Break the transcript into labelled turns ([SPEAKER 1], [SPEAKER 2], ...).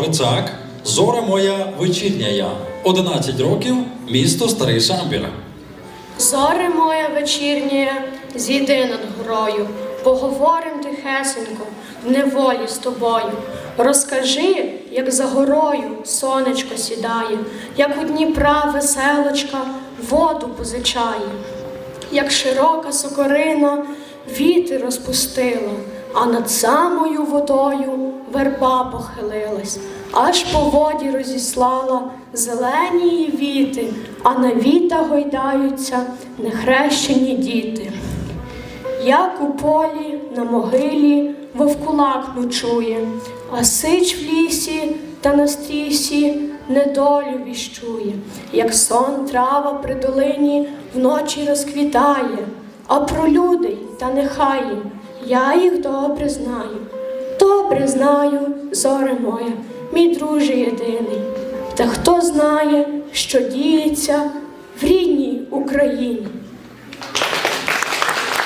[SPEAKER 1] Грицак, зоря моя вечірня я. 11 років, місто Старий Самбір.
[SPEAKER 2] Зоре моя вечірнє, зійди над горою, поговорим тихесенько, в неволі з тобою. Розкажи, як за горою сонечко сідає, як у Дніпра веселочка воду позичає, як широка сокорина віти розпустила, а над самою водою верба похилилась, аж по воді розіслала зелені віти, а на вітах гойдаються нехрещені діти. Як у полі на могилі вовкулак ночує, а сич в лісі та на стрісі недолю віщує, як сон трава при долині вночі розквітає, а про людей та нехай я їх добре знаю. Добре знаю, зоре моя, мій друже єдиний. Та хто знає, що діється в рідній Україні?